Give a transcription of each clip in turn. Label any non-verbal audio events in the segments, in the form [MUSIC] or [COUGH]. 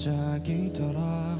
반짝이더라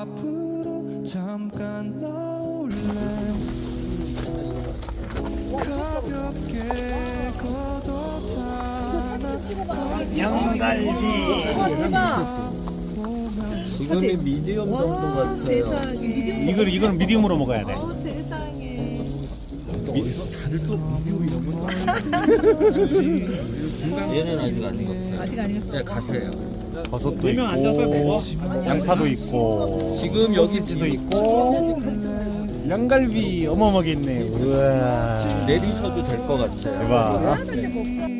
앞으로 잠깐 나올래 가볍게 걷어타나 양갈비. 지금이 미디엄 정도 와 같아요. 세상에. 이걸 이거는 미디움으로 먹어야 돼. 어 세상에. 어디서 다들 또 미디엄 이런 건 [LAUGHS] 얘는 아직 안 익었어요. 아직 안 익었어. 네, 가세요. 버섯도 있고, 양파도 있고, 지금 여기 찌도 있고, 양갈비 어마어마하게 있네. 우와. 내리셔도 될 것 같아요. 대박.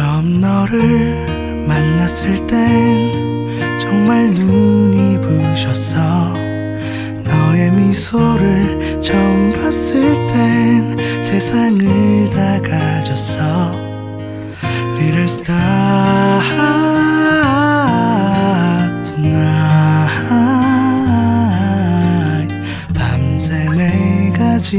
처음 너를 만났을 땐 정말 눈이 부셨어 너의 미소를 처음 봤을 땐 세상을 다 가졌어. Little star tonight 밤새 내가 지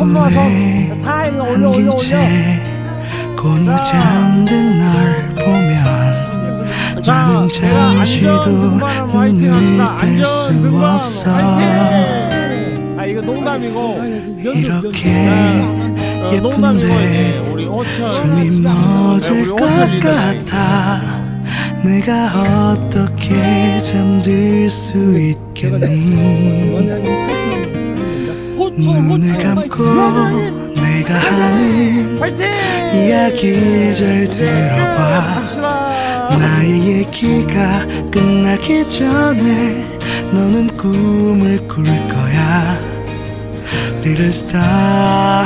손만 품에 손다 이거 올려 올려 올려. 채 곤히 잠든 널 보면 자, 나는 잠시도 눈을. 뗄 수 없어! 아 이거 농담이고. 이렇게 어, 농담이고 이제 예쁜데 숨이 네, 멎을 우리 것. 같아. 내가 어떻게 잠들 수 있겠니 눈을 감고 내가 하는! 이야기를 잘 들어봐 합시다. 나의 얘기가 끝나기 전에 너는 꿈을 꿀 거야 Little star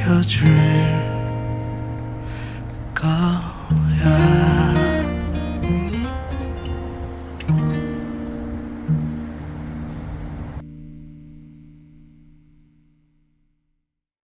지켜줄 거야